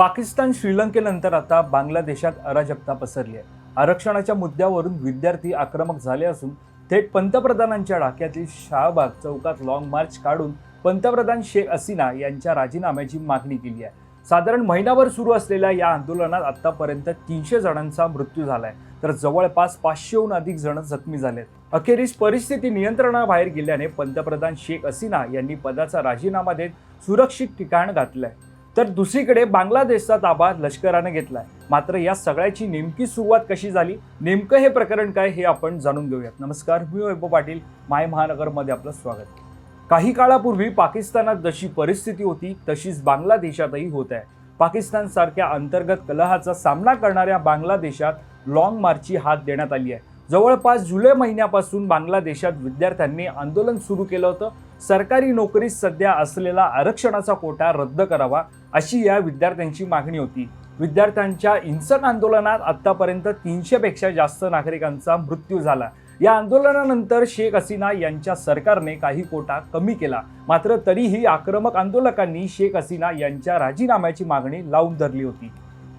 पाकिस्तान श्रीलंकेनंतर आता बांगलादेशात अराजकता पसरली आहे. आरक्षणाच्या मुद्द्यावरून विद्यार्थी आक्रमक झाले असून थेट पंतप्रधानांच्या डाक्यातील शाहबाग चौकात लाँग मार्च काढून पंतप्रधान शेख हसीना यांच्या राजीनाम्याची मागणी केली आहे. साधारण महिनाभर सुरू असलेल्या या आंदोलनात आतापर्यंत तीनशे जणांचा मृत्यू झालाय. तर जवळपास पाचशेहून अधिक जण जखमी झालेत. अखेरीस परिस्थिती नियंत्रणाबाहेर गेल्याने पंतप्रधान शेख हसीना यांनी पदाचा राजीनामा देत सुरक्षित ठिकाण घातलंय. तर दुसरीकडे बांगलादेशचा ताबा लष्करानं घेतलाय. मात्र या सगळ्याची नेमकी सुरुवात कशी झाली? नेमकं हे प्रकरण काय हे आपण जाणून घेऊयात. नमस्कार मी वैभव पाटील माय महानगरमध्ये आपलं स्वागत. काही काळापूर्वी पाकिस्तानात जशी परिस्थिती होती तशीच बांगलादेशातही होत आहे. पाकिस्तान सारख्या अंतर्गत कलहाचा सामना करणाऱ्या बांगलादेशात लाँग मार्चची हात देण्यात आली आहे. जवळपास जुलै महिन्यापासून बांगलादेशात विद्यार्थ्यांनी आंदोलन सुरू केलं होतं. सरकारी नोकरीत सध्या असलेला आरक्षणाचा कोटा रद्द करावा अशी या विद्यार्थ्यांची मागणी होती. विद्यार्थ्यांच्या हिंसक आंदोलनात आतापर्यंत तीनशेपेक्षा जास्त नागरिकांचा मृत्यू झाला. या आंदोलनानंतर शेख हसीना यांच्या सरकारने काही कोटा कमी केला. मात्र तरीही आक्रमक आंदोलकांनी शेख हसीना यांच्या राजीनाम्याची मागणी लावून धरली होती.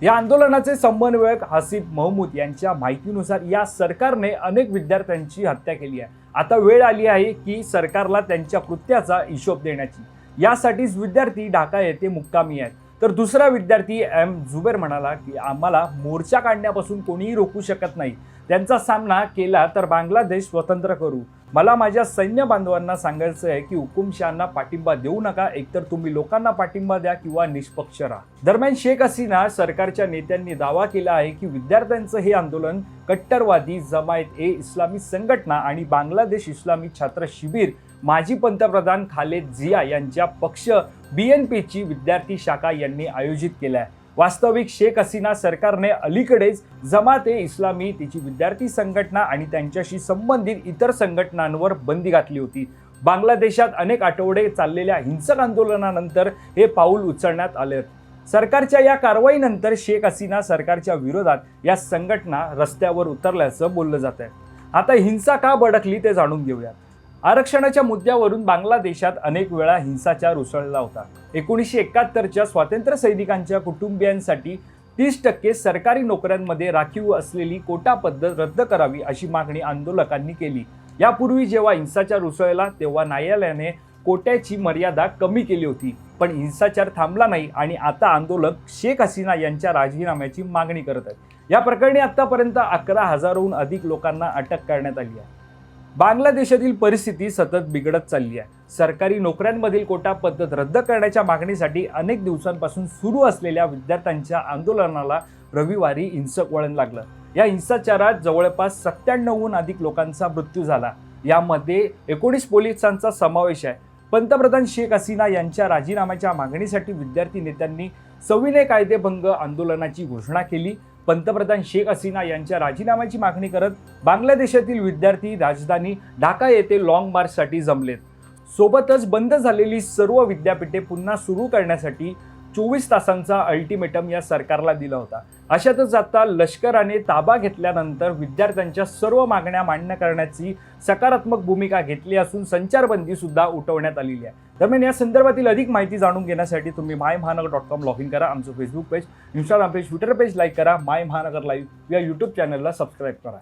या आंदोलनाचे समन्वयक हसीब महमूद यांच्या माहितीनुसार या सरकारने अनेक विद्यार्थ्यांची हत्या केली आहे. आता वेळ आली आहे की सरकारला त्यांच्या कृत्याचा हिशोब देण्याची. यासाठीच विद्यार्थी ढाका येथे मुक्कामी आहेत. तर दुसरा विद्यार्थी एम झुबेर म्हणाला की आम्हाला मोर्चा काढण्यापासून कोणीही रोखू शकत नाही. त्यांचा सामना केला तर बांगलादेश स्वतंत्र करू. मला माझ्या सैन्य बांधवांना सांगायचं आहे की हुकुमशहांना पाठिंबा देऊ नका एकतर तुम्ही लोकांना पाठिंबा द्या किंवा निष्पक्ष राहा. दरम्यान शेख हसीना सरकारच्या नेत्यांनी दावा केला आहे की विद्यार्थ्यांचं हे आंदोलन कट्टरवादी जमायत ए इस्लामी संघटना आणि बांगलादेश इस्लामी छात्र शिबिर माजी पंतप्रधान खालेद झिया यांच्या पक्ष बी एन पीची विद्यार्थी शाखा यांनी आयोजित केला आहे. वास्तविक शेख हसीना सरकारने अलीकडेच जमात ए इस्लामी तिची विद्यार्थी संघटना आणि त्यांच्याशी संबंधित इतर संघटनांवर बंदी घातली होती. बांगलादेशात अनेक आठवडे चाललेल्या हिंसक आंदोलनानंतर हे पाऊल उचलण्यात आले. सरकारच्या या कारवाईनंतर शेख हसीना सरकारच्या विरोधात या संघटना रस्त्यावर उतरल्याचं बोललं जात आहे आता हिंसा का भडकली ते जाणून घेऊयात. आरक्षणाच्या मुद्द्यावरून बांगलादेशात अनेक वेळा हिंसाचार उसळला होता. एकोणीसशे एकाहत्तरच्या स्वातंत्र्य सैनिकांच्या कुटुंबियांसाठी तीस टक्के सरकारी नोकऱ्यांमध्ये राखीव असलेली कोटा पद्धत रद्द करावी अशी मागणी आंदोलकांनी केली. यापूर्वी जेव्हा हिंसाचार उसळला तेव्हा न्यायालयाने कोट्याची मर्यादा कमी केली होती. पण हिंसाचार थांबला नाही आणि आता आंदोलक शेख हसीना यांच्या राजीनाम्याची मागणी करत आहेत. या प्रकरणी आतापर्यंत अकरा हजारहून अधिक लोकांना अटक करण्यात आली आहे. बांगलादेशातील परिस्थिती सतत बिघडत चालली आहे. सरकारी नोकऱ्यांमधील कोटा पद्धत रद्द करण्याच्या मागणीसाठी अनेक दिवसांपासून सुरू असलेल्या विद्यार्थ्यांच्या आंदोलनाला रविवारी हिंसक वळण लागलं. या हिंसाचारात जवळपास सत्त्याण्णवहून अधिक लोकांचा मृत्यू झाला. यामध्ये एकोणीस पोलिसांचा समावेश आहे. पंतप्रधान शेख हसीना यांच्या राजीनाम्याच्या मागणीसाठी विद्यार्थी नेत्यांनी सविनय कायदेभंग आंदोलनाची घोषणा केली. पंतप्रधान शेख हसीना यांच्या राजीनाम्याची मागणी करत बांगलादेशातील विद्यार्थी राजधानी ढाका येथे लाँग मार्चसाठी जमलेत. सोबतच बंद झालेली सर्व विद्यापीठे पुन्हा सुरू करण्यासाठी चोवीस तासांचा अल्टिमेटम या सरकारला दिला होता. अशातच आता लष्कराने ताबा घेतल्यानंतर विद्यार्थ्यांच्या सर्व मागण्या मान्य करण्याची सकारात्मक भूमिका घेतली असून संचारबंदी सुद्धा उठवण्यात आलेली आहे. दरम्यान या संदर्भातील अधिक माहिती जाणून घेण्यासाठी तुम्ही माय महानगर डॉट कॉम लॉग इन करा आमचं Facebook page Instagram page Twitter page like करा माय महानगर लाईव्ह या यूट्यूब चॅनलला सबस्क्राईब करा.